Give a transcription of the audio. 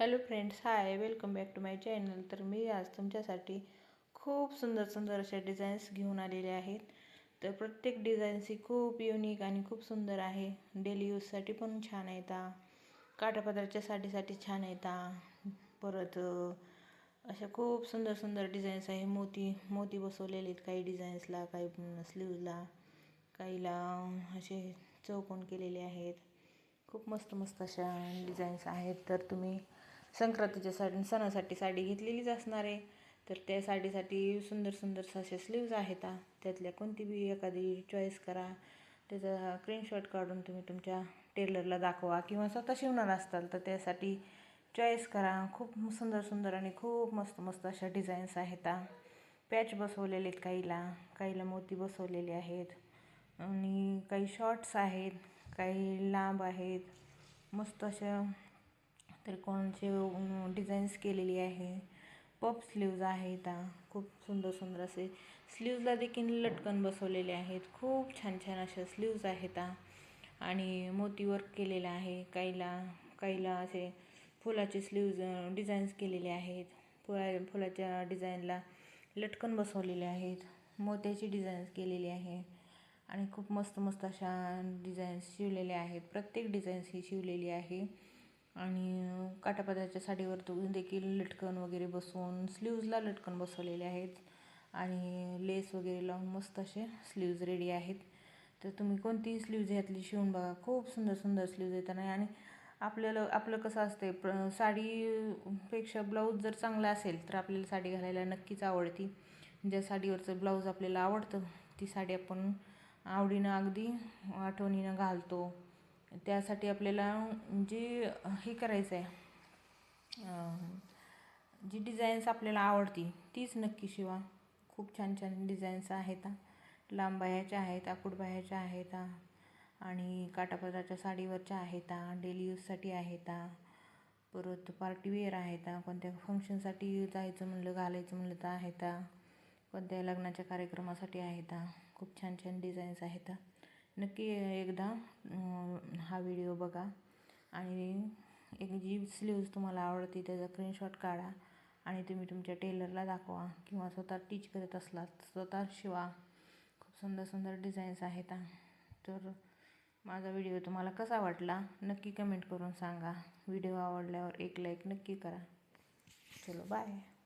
Hello friends hi welcome back to my channel. तर मी आज तुमच्यासाठी खूप सुंदर सुंदर अशा डिझाईन्स घेऊन आलेले आहेत. तर प्रत्येक डिझाईन्स ही खूप युनिक आणि खूप सुंदर आहे. डेली यूजसाठी पण छान येतात काठापदराच्या साडीसाठी छान येतात परत अशा खूप सुंदर सुंदर डिझाईन्स आहे. मोती मोती बसवलेले आहेत काही डिझाईन्सला काही स्लीवला काहीला असे चौकोन केलेले आहेत. खूप मस्त मस्त अशा डिझाईन्स आहेत. तर तुम्ही संक्रांतीच्या साडी सणासाठी साडी घेतलेलीच असणार आहे. तर त्या साडीसाठी सुंदर सुंदर असे स्लीव्ज आहेत त्यातल्या कोणती बी एखादी चॉईस करा. त्याचा स्क्रीनशॉट काढून तुम्ही तुमच्या टेलरला दाखवा किंवा स्वतः शिवणार असताल तर त्यासाठी चॉईस करा. खूप सुंदर सुंदर आणि खूप मस्त मस्त अशा डिझाईन्स आहेत पॅच बसवलेले आहेत काहीला. काहीला मोती बसवलेले आहेत. आणि काही शॉर्ट्स आहेत. काही लांब आहेत. मस्त अशा त्रिकोणचे डिझाईन्स केलेली आहे. पप स्लीव्ज आहेत खूप सुंदर सुंदर असे स्लीव्जला देखील लटकन बसवलेले आहेत. खूप छान छान अशा स्लीव्ज आहेत. आणि मोती वर्क केलेलं आहे. काहीला काहीला असे फुलाचे स्लीव्ज डिझाईन्स केलेले आहेत. फुला फुलाच्या डिझाईनला लटकन बसवलेले आहेत. मोत्याची डिझाईन्स केलेली आहे. आणि खूप मस्त मस्त अशा डिझाईन्स शिवलेल्या आहेत. प्रत्येक डिझाईन्स ही शिवलेली आहे. आणि काठापदराच्या साडीवर देखील लटकन वगैरे बसवून स्लीव्जला लटकन बसवलेले आहेत. आणि लेस वगैरे लावून मस्त असे स्लीव्ज रेडी आहेत. तर तुम्ही कोणतीही स्लीव्ज ह्यातली शिवून बघा. खूप सुंदर सुंदर स्लीव्ज येतात आणि आपल्याला आपलं कसं असते प्र साडीपेक्षा ब्लाऊज जर चांगला असेल तर आपल्याला साडी घालायला नक्कीच आवडती. ज्या साडीवरचं ब्लाऊज आपल्याला आवडतं ती साडी आपण आवडीनं अगदी आठवणीनं घालतो. त्यासाठी आपल्याला जी हे करायचं आहे जी डिझाईन्स आपल्याला आवडती तीच नक्की शिवा. खूप छान छान डिझाईन्स आहेत. लांब बाह्याच्या आहेत आकुड बाह्याच्या आहेत आणि काटापदराच्या साडीवरच्या आहेत डेली यूजसाठी आहेत परत पार्टीवेअर आहेत कोणत्या फंक्शनसाठी जायचं म्हणलं घालायचं म्हणलं तर आहेत कोणत्या लग्नाच्या कार्यक्रमासाठी आहेत खूप छान छान डिझाईन्स आहेत. नक्की एकदा हा व्हिडिओ बघा. आणि एक जी स्लीव्ज तुम्हाला आवडते त्याचा स्क्रीनशॉट काढा. आणि तुम्ही तुमच्या टेलरला दाखवा किंवा स्वतः टीच करत असलात स्वतः शिवा. खूप सुंदर सुंदर डिझाईन्स आहेत. तर माझा व्हिडिओ तुम्हाला कसा वाटला नक्की कमेंट करून सांगा. व्हिडिओ आवडल्यावर एक लाईक नक्की करा. चलो बाय